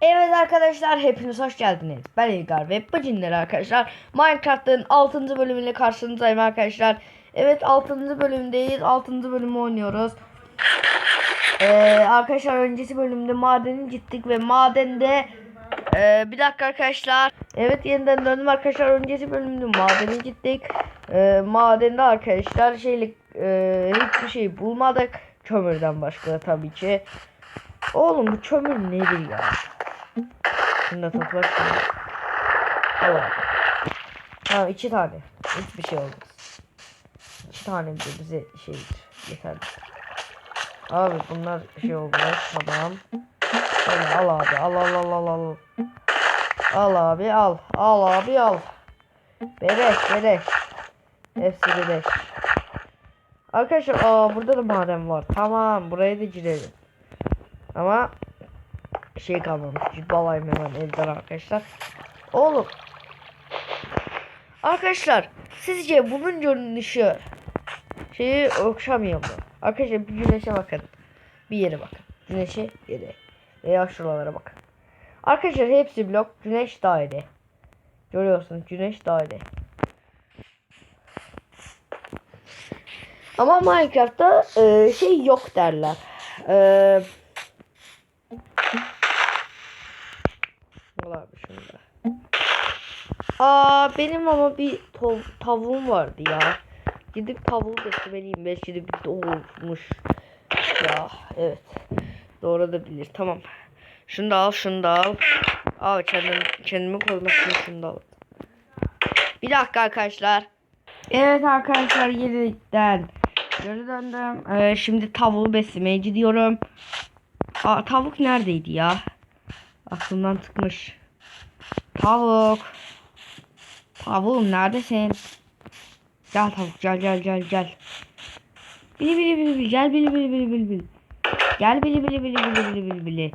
Evet arkadaşlar hepiniz hoş geldiniz. Ben İlgar ve Bıcinler arkadaşlar. Minecraft'ın 6. bölümüyle karşınızdayım arkadaşlar. Evet 6. bölümdeyiz. 6. bölümü oynuyoruz. Ee, arkadaşlar öncesi bölümde madeni gittik ve madende ee, bir dakika arkadaşlar. Evet yeniden döndüm arkadaşlar. Öncesi bölümde madene gittik. Ee, madende arkadaşlar şeylik ee, hiçbir şey bulmadık. Kömürden başka tabii ki. Oğlum bu kömür nedir ya? Şunu da topla şunu. Al abi. Ha iki tane. Hiçbir şey olmaz. İki tane bile bize şeydir. Yeterli. Abi bunlar şey olmaz. Tamam. Şöyle al abi. Al al al al al. Al abi al. Al abi al. Beleş beleş. Hepsi beleş. Arkadaşlar aa burada da maden var. Tamam buraya da girelim. Ama şey kalmamış. Balayım hemen elden arkadaşlar. Oğlum. Arkadaşlar sizce bunun görünüşü şeyi okşamıyor mu? Arkadaşlar bir güneşe bakın. Bir yere bakın. Güneşe yere. Veya şuralara bakın. Arkadaşlar hepsi blok. Güneş daire. Görüyorsunuz güneş daire. Ama Minecraft'ta e, şey yok derler. Eee Var abi şunda. Aa benim ama bir tav tavuğum vardı ya. Gidip tavuğu beslemeliyim. Belki de bir doğurmuş. Ya evet. Doğru da bilir. Tamam. Şunu da al, şunu da al. Al kendim, kendimi korumak için şunu da al. Bir dakika arkadaşlar. Evet arkadaşlar yeniden geri döndüm. Ee, şimdi tavuğu beslemeye gidiyorum. Aa, tavuk neredeydi ya? Aklımdan çıkmış. Tavuk. Tavuğum neredesin? Gel tavuk gel gel gel gel. Bili bili bili bili gel bili bili bili bili bili. Gel bili bili bili bili bili bili bili.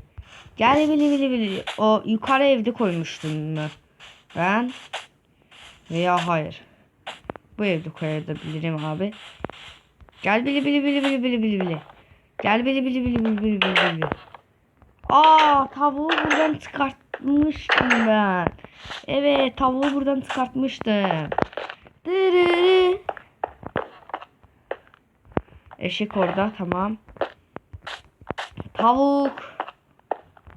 Gel bili bili bili. O yukarı evde koymuştum mu? Ben veya hayır. Bu evde koyabilirim abi. Gel bili bili bili bili bili bili bili. Gel bili bili bili bili bili bili bili. Aa tavuğu buradan çıkartmıştım ben. Evet tavuğu buradan çıkartmıştım. Dırırı. Eşek orada tamam. Tavuk.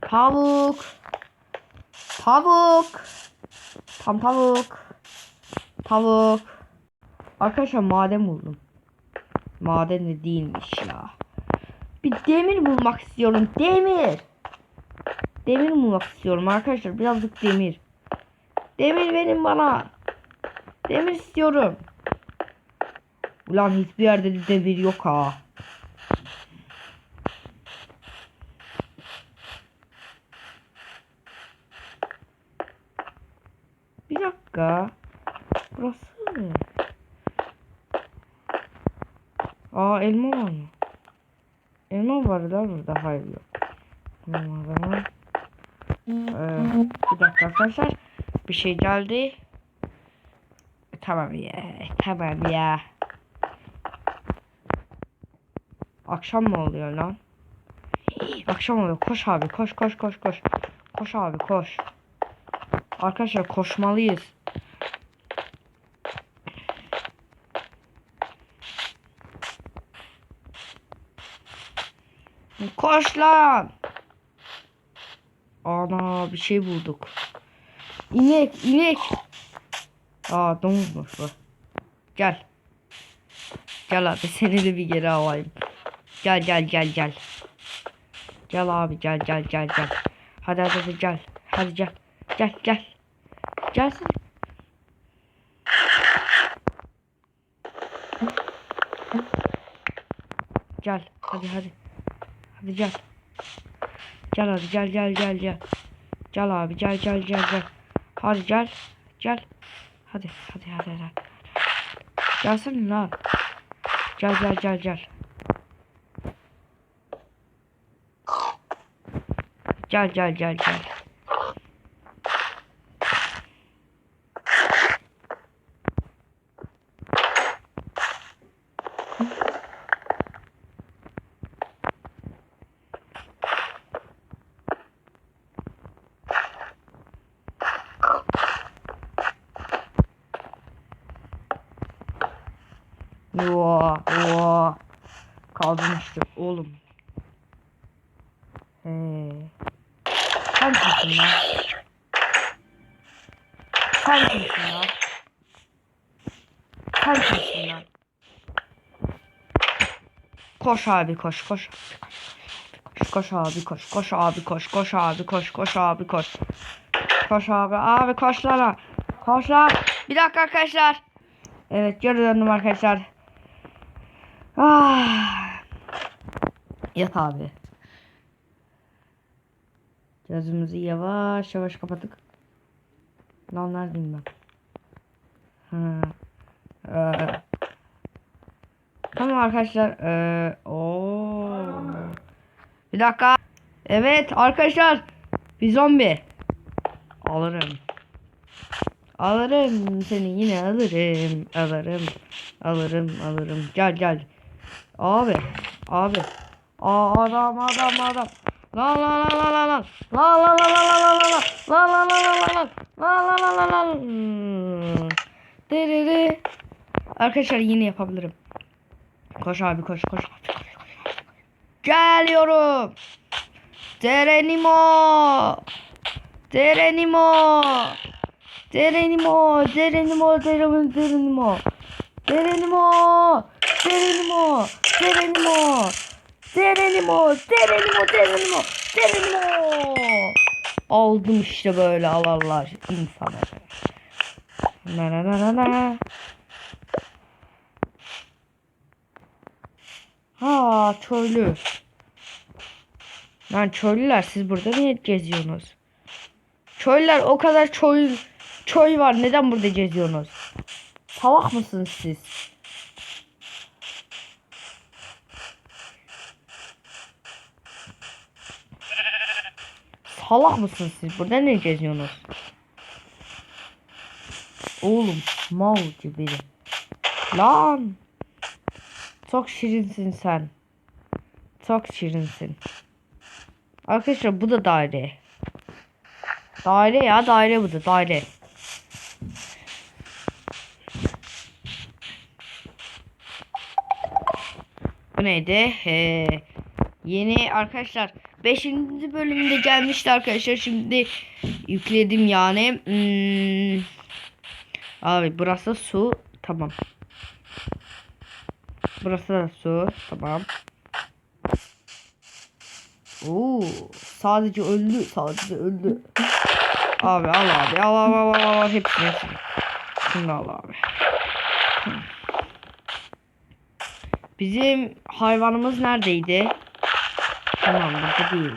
Tavuk. Tavuk. Tam tavuk. Tavuk. Arkadaşlar maden buldum. Maden de değilmiş ya. Bir demir bulmak istiyorum. Demir. Demir bulmak istiyorum arkadaşlar. Birazcık demir. Demir verin bana. Demir istiyorum. Ulan hiçbir yerde de demir yok ha. Bir dakika. Burası ne? Aa elma var mı? Elma var da burada hayır yok. Tamam o zaman. Ee, bir dakika arkadaşlar. Bir şey geldi. E, Tamam ya. Tamam ya. Akşam mı oluyor lan? Akşam oluyor. Koş abi. Koş koş koş koş. Koş abi koş. Arkadaşlar koşmalıyız. Koş lan. Ana bir şey bulduk. İnek inek. Aa domuzmuş bu. Gel. Gel abi seni de bir geri alayım. Gel gel gel gel. Gel abi gel gel gel gel. Hadi hadi, hadi gel. Hadi gel. Gel gel. Gelsin. Gel. Hadi hadi. Hadi gel. Gel hadi gel gel gel gel. Gel abi gel gel gel gel. Hadi gel. Gel. Hadi hadi hadi hadi. Gelsene lan. Gel gel gel gel. Gel gel gel gel. Yo, yo. Kaldım işte oğlum. He. Sen kimsin lan? Sen kimsin lan? Sen kimsin lan? Koş abi koş. Koş koş abi koş koş abi koş koş abi koş koş abi koş. Koş abi abi koş lan. Koş lan. Bir dakika arkadaşlar. Evet geri döndüm arkadaşlar. Ah. Yat abi. Gözümüzü yavaş yavaş kapattık. Lan neredeyim ben? Ha. Ee. Tamam arkadaşlar. Ee, oo. Bir dakika. Evet arkadaşlar. Bir zombi. Alırım. Alırım seni yine alırım. Alırım. Alırım alırım. Gel gel. Abi. Abi. Aa adam adam adam. La la la la la la. La la la la la la la la. La la la la la la. La la la la. Hmm. Derere. Arkadaşlar yine yapabilirim. Koş abi koş, koş. Geliyorum. Derenimo. Derenimo. Derenimo. Derenimo. Derenimo. Derenimo. Derenimo. Derenimo. Derenimo. Derenimo. Derenimo. Derenimo. Derenimo. Aldım işte böyle al Allah insanı. Na na na na na. Ha çöllü. Lan çöllüler siz burada niye geziyorsunuz? Çöller o kadar çöl çöl var neden burada geziyorsunuz? Salak mısınız siz? Salak mısınız siz? Burada ne geziyorsunuz? Oğlum mal gibi. Lan. Çok şirinsin sen. Çok şirinsin. Arkadaşlar bu da daire. Daire ya daire bu da daire. Bu neydi? Ee, yeni arkadaşlar 5. bölümde gelmişti arkadaşlar. Şimdi yükledim yani. Hmm. Abi burası su. Tamam. Burası da su. Tamam. Oo, sadece öldü. Sadece öldü. Abi al abi. Al al al al al. Hepsini hepsini. Şunu al abi. Bizim hayvanımız neredeydi? Tamam burada değil.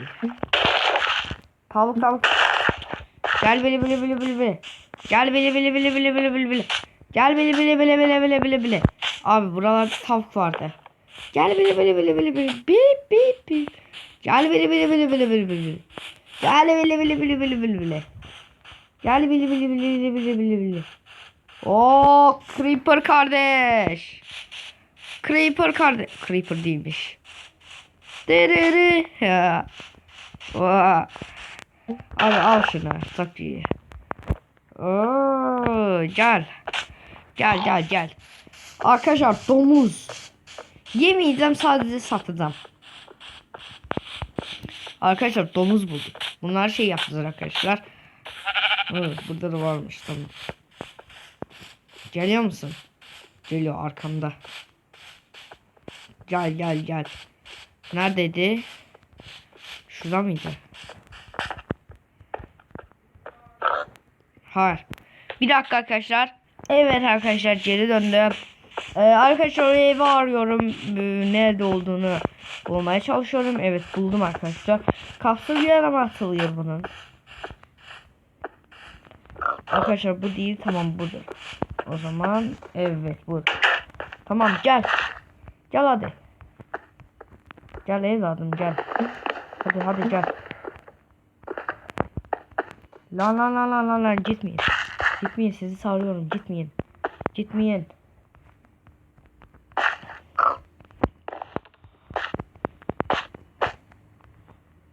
Tavuk tavuk. Gel bile bile bile bile bile. Gel bile bile bile bile bile bile bile. Gel bile bile bile bile bile bile bile. Abi buralarda tavuk vardı. Gel bile bile bile bile bile bip bip bip. Gel bile bile bile bile bile bile. Gel bile bile bile bile bile bile. Gel bile bile bile bile bile bile bile. Oo creeper kardeş. Creeper kardeş. Creeper değilmiş. Derere. Ya. Vaa. Abi al şunu. İyi. Oo, gel. Gel gel gel. Arkadaşlar domuz. Yemeyeceğim sadece satacağım. Arkadaşlar domuz bulduk. Bunlar şey yaptılar arkadaşlar. Burada da varmış tamam. Geliyor musun? Geliyor arkamda. Gel gel gel. Neredeydi? Şurada mıydı? Hayır. Bir dakika arkadaşlar. Evet arkadaşlar geri döndüm. Ee, arkadaşlar o evi arıyorum. Ee, nerede olduğunu bulmaya çalışıyorum. Evet buldum arkadaşlar. Kapsül bir arama atılıyor bunun. Arkadaşlar bu değil tamam budur. O zaman evet bu. Tamam gel. Gel hadi. Gel evladım gel. Hadi hadi gel. Lan lan lan lan lan lan gitmeyin. Gitmeyin sizi sarıyorum gitmeyin. Gitmeyin.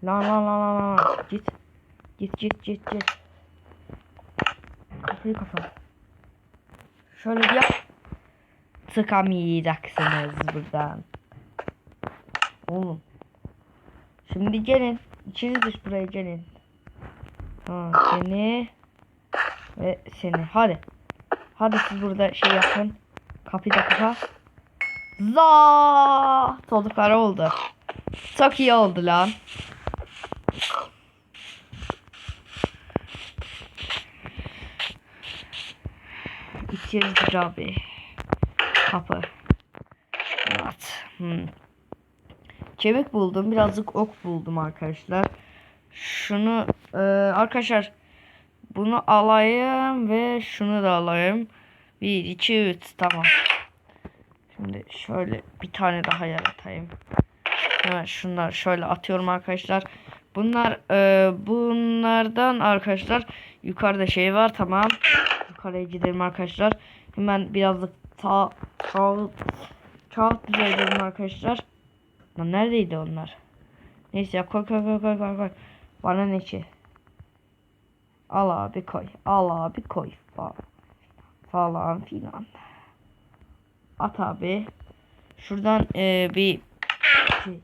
Lan lan lan lan lan git. Git git git git. Kapıyı kapat. Şöyle bir yap. tıkamayacaksınız buradan. Oğlum. Şimdi gelin. İçiniz dış buraya gelin. Ha, seni ve seni. Hadi. Hadi siz burada şey yapın. Kapıyı da kapa. Za! Soldukları oldu. Çok iyi oldu lan. İçeriz abi. Kapı. Evet. Hmm. Kemik buldum. Birazcık ok buldum arkadaşlar. Şunu e, arkadaşlar bunu alayım ve şunu da alayım. 1 2 3 tamam. Şimdi şöyle bir tane daha yaratayım. Hemen şunlar şöyle atıyorum arkadaşlar. Bunlar e, bunlardan arkadaşlar yukarıda şey var tamam. Yukarıya gidelim arkadaşlar. Hemen birazcık sağ sağ kağıt düzenleyelim arkadaşlar. Lan neredeydi onlar? Neyse koy koy koy koy koy. Bana ne ki? Al abi koy. Al abi koy. Falan, falan filan. At abi. Şuradan e, bir şey.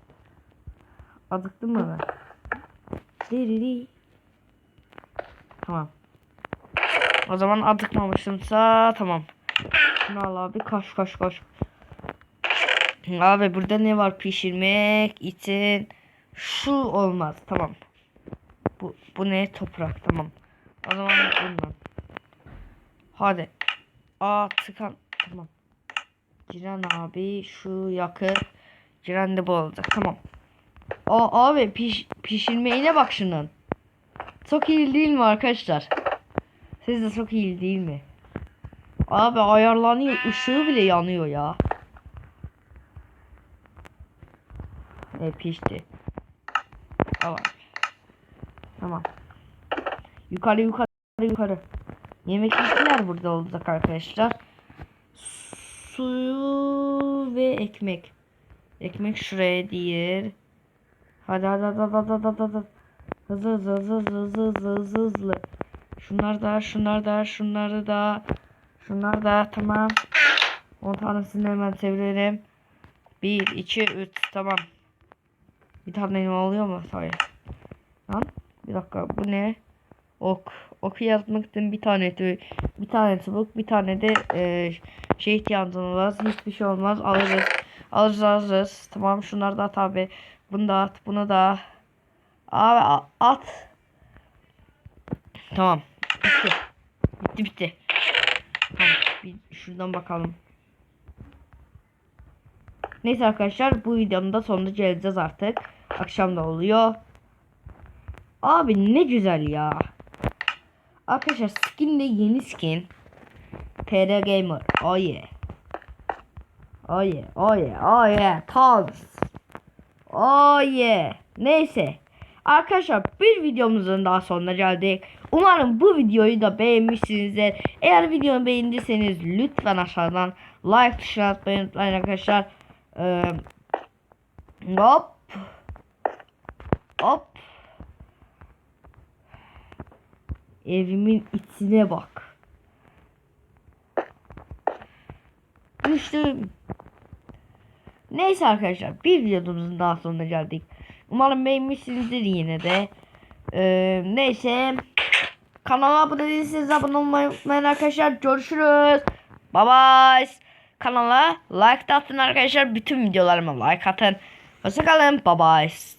Adıktım mı ben? Diriri. Tamam. O zaman adıkmamışımsa tamam. Şunu al abi koş koş koş. Abi burada ne var pişirmek için? Şu olmaz tamam. Bu, bu ne toprak tamam. O zaman bundan. Hadi. Aa tıkan tamam. Ciren abi şu yakıt. Ciren de bu olacak tamam. Aa abi piş, pişirmeğine bak şunun. Çok iyi değil mi arkadaşlar? Siz de çok iyi değil mi? Abi ayarlanıyor. ışığı bile yanıyor ya. E pişti. Tamam. Tamam. Yukarı yukarı yukarı. Yemekler burada olacak arkadaşlar. Suyu ve ekmek. Ekmek şuraya değil. Hadi hadi hadi hadi hadi hadi hadi. Hızlı hızlı hızlı hızlı hızlı hızlı hızlı. Şunlar da şunlar da şunları da. Şunlar da tamam. 10 tanesini hemen çevirelim. 1 2 3 tamam. Bir tane elma oluyor mu? Hayır. Lan bir dakika bu ne? Ok. Oku yazmak için bir tane bir tane çubuk bir tane de e, şey ihtiyacımız var. Hiçbir şey olmaz. Alırız. Alırız alırız. Tamam şunları da at abi. Bunu da at. Bunu da. Abi at. Tamam. Bitti. Bitti bitti. Tamam. Bir şuradan bakalım. Neyse arkadaşlar bu videonun da sonuna geleceğiz artık. Akşam da oluyor. Abi ne güzel ya. Arkadaşlar skin de yeni skin. TR Gamer. Oh yeah. Oh yeah. Oh yeah. Oh yeah. Tons. Oh yeah. Neyse. Arkadaşlar bir videomuzun daha sonuna geldik. Umarım bu videoyu da beğenmişsinizdir. Eğer videomu beğendiyseniz lütfen aşağıdan like tuşuna atmayı unutmayın arkadaşlar. Ee, hop. Hop. Evimin içine bak. Düştüm. Neyse arkadaşlar bir videomuzun daha sonuna geldik. Umarım beğenmişsinizdir yine de. Ee, neyse. Kanala abone değilseniz abone olmayı unutmayın arkadaşlar. Görüşürüz. Bye bye. Kanala like de atın arkadaşlar. Bütün videolarıma like atın. Hoşçakalın. Bye bye.